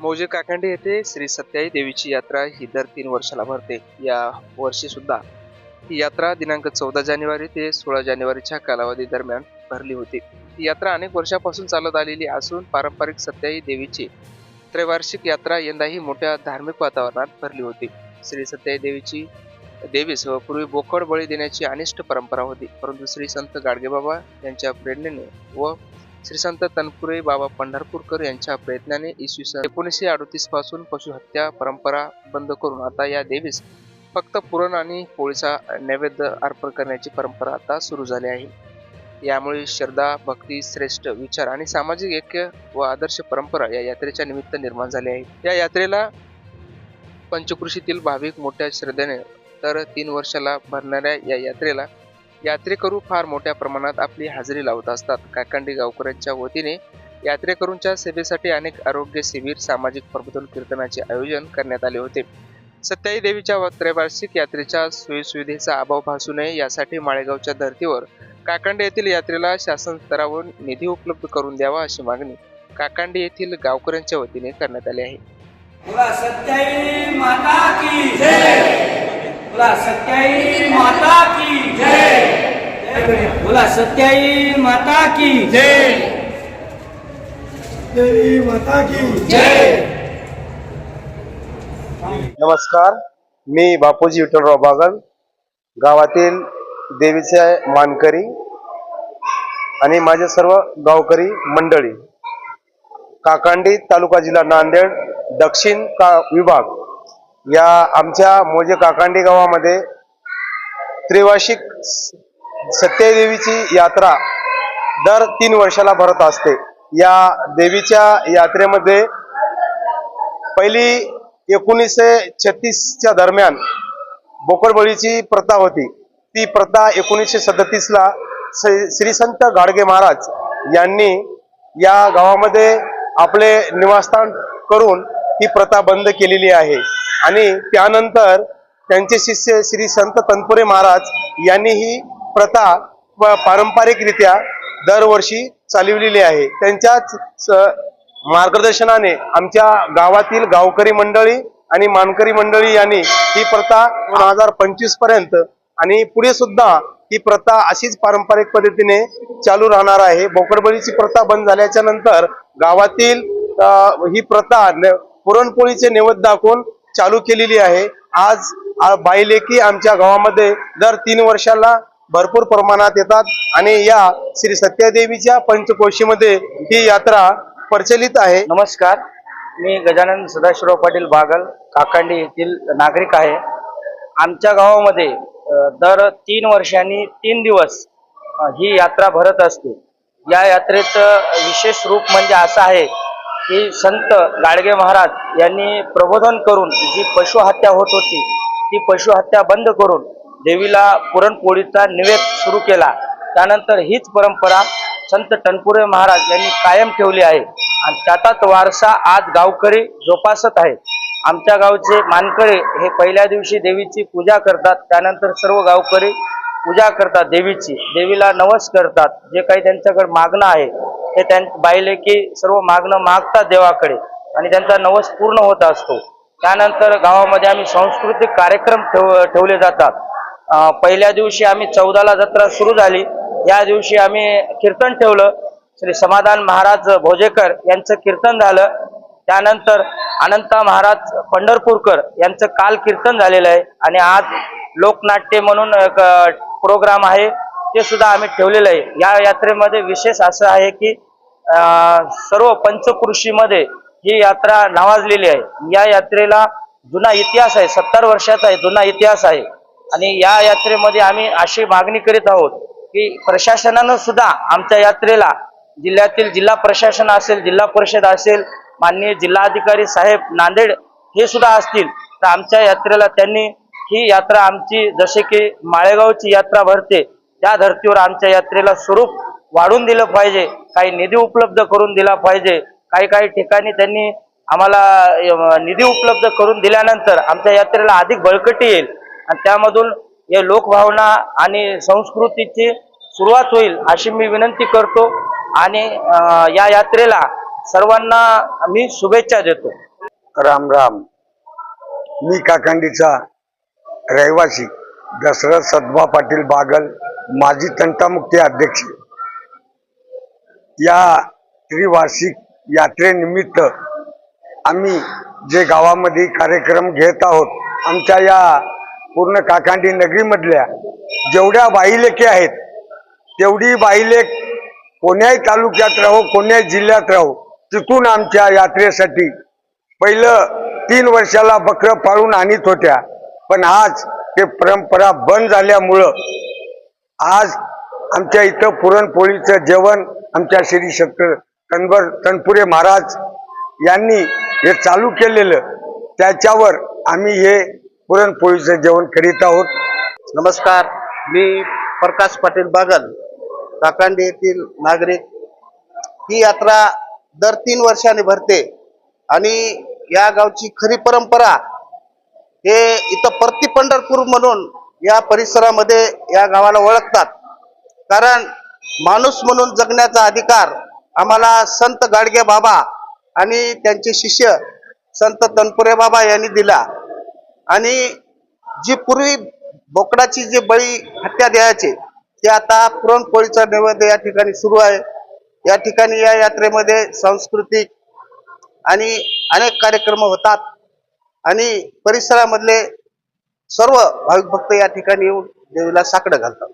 मौजे काकांडे येथे श्री सत्याई देवीची यात्रा ही दर तीन वर्षाला भरते. या वर्षी सुद्धा ही यात्रा दिनांक चौदा जानेवारी ते सोळा जानेवारीच्या कालावधी दरम्यान भरली होती. ही यात्रा अनेक वर्षापासून चालत आलेली असून पारंपरिक सत्याई देवीची त्रैवार्षिक यात्रा यंदाही मोठ्या धार्मिक वातावरणात भरली होती. श्री सत्याई देवीची देवीस व पूर्वी बोकड बळी देण्याची अनिष्ट परंपरा होती. परंतु श्री संत गाडगेबाबा यांच्या प्रेरणेने व श्री संत तनपुरे बाबा पंढरपूरकर यांच्या प्रयत्नाने इसवी सन एकोणीसशे अडतीसपासून पशुहत्या परंपरा बंद करून आता या देवीस फक्त पुरण आणि पोळीचा नैवेद्य अर्पण करण्याची परंपरा आता सुरू झाली आहे. यामुळे श्रद्धा भक्ती श्रेष्ठ विचार आणि सामाजिक ऐक्य व आदर्श परंपरा या यात्रेच्या निमित्त निर्माण झाली आहे. या यात्रेला पंचकृषीतील भाविक मोठ्या श्रद्धेने तर तीन वर्षाला भरणाऱ्या या यात्रेला यात्रेकरू फार मोठ्या प्रमाणात आपली हजेरी लावत असतात. काकांडी गावकऱ्यांच्या वतीने यात्रेकरूंच्या सेवेसाठी अनेक आरोग्य शिबिर सामाजिक प्रबोधन कीर्तनाचे आयोजन करण्यात आले होते. सत्याई देवीच्या त्रैवार्षिक यात्रेच्या सोयीसुविधेचा अभाव भासू नये यासाठी माळेगावच्या धर्तीवर काकांडी येथील यात्रेला शासन स्तरावर निधी उपलब्ध करून द्यावा अशी मागणी काकांडी येथील गावकऱ्यांच्या वतीने करण्यात आली आहे. बोला सत्याई माता की जय। बोला सत्याई माता की जय। बोला सत्याई माता की जय देवी माता की जय। नमस्कार मी बापूजी विठ्ठलराव बागल गावातील देवीचे मानकरी आणि माझे सर्व गावकरी मंडळी. काकांडी तालुका जिल्हा नांदेड दक्षिण का विभाग. या आमच्या मोजे काकांडी गावामध्ये त्रिवार्षिक सत्यदेवीची यात्रा दर तीन वर्षाला भरत असते. या देवीच्या यात्रेमध्ये पहिली एकोणीसशे छत्तीसच्या दरम्यान बोकडबळीची प्रथा होती. ती प्रथा एकोणीसशे सदतीसला श्री संत गाडगे महाराज यांनी या गावामध्ये आपले निवासस्थान करून ही प्रथा बंद केलेली आहे. आणि त्यानंतर त्यांचे शिष्य श्री संत तनपुरे महाराज यांनी ही प्रथा प- पारंपरिकरित्या दरवर्षी चालविलेली आहे. त्यांच्याच स- मार्गदर्शनाने आमच्या गावातील गावकरी मंडळी आणि मानकरी मंडळी यांनी ही प्रथा दोन हजार पंचवीसपर्यंत आणि पुढे सुद्धा ही प्रथा अशीच पारंपरिक पद्धतीने चालू राहणार आहे. बोकडबळीची प्रथा बंद झाल्याच्यानंतर गावातील ही प्रथा न- पुरणपोळीचे नैवेद्य दाखवून चालू केलेली आहे. आज बाईलेकी आमच्या गावामध्ये दर तीन वर्षाला भरपूर प्रमाणात येतात आणि या श्री सत्यादेवीच्या पंचकोशीमध्ये ही यात्रा प्रचलित आहे. नमस्कार. मी गजानन सदाशिवराव पाटील बागल काकांडी येथील नागरिक आहे. आमच्या गावामध्ये दर तीन वर्षांनी तीन दिवस ही यात्रा भरत असते. या यात्रेचं विशेष रूप म्हणजे असं आहे की संत गाडगे महाराज यांनी प्रबोधन करून जी पशुहत्या होत होती ती पशुहत्या बंद करून देवीला पुरणपोळीचा निवेद सुरू केला. त्यानंतर हीच परंपरा संत टनपुरे महाराज यांनी कायम ठेवली आहे. आणि त्याचाच वारसा आज गावकरी जोपासत आहेत. आमच्या गावचे मानकरी हे पहिल्या दिवशी देवीची पूजा करतात त्यानंतर सर्व गावकरी पूजा करतात देवीची. देवीला नवस करतात जे काही त्यांच्याकडे मागणं आहे हे त्यां बाईले की सर्व मागणं मागतात देवाकडे आणि त्यांचा नवस पूर्ण होत असतो. त्यानंतर गावामध्ये आम्ही सांस्कृतिक कार्यक्रम ठेव ठेवले जातात. पहिल्या दिवशी आम्ही चौदाला जत्रा सुरू झाली. या दिवशी आम्ही कीर्तन ठेवलं. श्री समाधान महाराज भोजेकर यांचं कीर्तन झालं. त्यानंतर अनंता महाराज पंढरपूरकर यांचं काल कीर्तन झालेलं आहे. आणि आज लोकनाट्य म्हणून एक प्रोग्राम आहे. ते सुद्धा आम्ही ठेवलेलं आहे. या यात्रेमध्ये विशेष असं आहे की सर्व पंचकृषीमध्ये ही यात्रा नावाजलेली आहे. या यात्रेला जुना इतिहास आहे सत्तर वर्षाचा आहे जुना इतिहास आहे. आणि या यात्रेमध्ये आम्ही अशी मागणी करीत आहोत की प्रशासनानं सुद्धा आमच्या यात्रेला जिल्ह्यातील जिल्हा प्रशासन असेल जिल्हा परिषद असेल माननीय जिल्हाधिकारी साहेब नांदेड हे सुद्धा असतील तर आमच्या यात्रेला त्यांनी ही यात्रा आमची जसे की माळेगावची यात्रा भरते त्या धर्तीवर आमच्या यात्रेला स्वरूप वाढून दिलं पाहिजे. काही निधी उपलब्ध करून दिला पाहिजे. काही काही ठिकाणी त्यांनी आम्हाला निधी उपलब्ध करून दिल्यानंतर आमच्या यात्रेला अधिक बळकटी येईल. आणि त्यामधून हे लोकभावना आणि संस्कृतीची सुरुवात होईल अशी मी विनंती करतो. आणि या यात्रेला सर्वांना मी शुभेच्छा देतो. राम राम. मी काकांडीचा रहिवासी दशरथ सदमा पाटील बागल. माजी तंटामुक्ती अध्यक्ष या त्रिवार्षिक यात्रेनिमित्त आम्ही जे गावामध्ये कार्यक्रम घेत आहोत आमच्या या पूर्ण काकांडी नगरीमधल्या जेवढ्या बाईलेके आहेत तेवढी बाईलेक कोण्याही तालुक्यात राहो कोण्याही जिल्ह्यात राहो तिथून आमच्या यात्रेसाठी पहिलं तीन वर्षाला बकरं पाळून आणत होत्या. पण आज ते परंपरा बंद झाल्यामुळं आज आमच्या इथं पुरणपोळीचं जेवण आमच्या श्री शंकर कनवर तनपुरे महाराज यांनी हे चालू केलेलं त्याच्यावर आम्ही हे पुरणपोळीचं जेवण करीत आहोत. नमस्कार मी प्रकाश पाटील बागल काकांडी येथील नागरिक. ही यात्रा दर तीन वर्षाने भरते आणि या गावची खरी परंपरा हे इथं परती पंढरपूर म्हणून या परिसरामध्ये या गावाला ओळखतात. कारण माणूस म्हणून जगण्याचा अधिकार आम्हाला संत गाडगे बाबा आणि त्यांचे शिष्य संत तनपुरे बाबा यांनी दिला. आणि जी पूर्वी बोकडाची जी बळी हत्या द्यायची ते आता पुरणपोळीचा नैवेद्य या ठिकाणी सुरू आहे. या ठिकाणी या यात्रेमध्ये सांस्कृतिक आणि अनेक कार्यक्रम होतात. आणि परिसरामधले सर्व भाविक भक्त या ठिकाणी येऊन देवीला साकडं घालतात.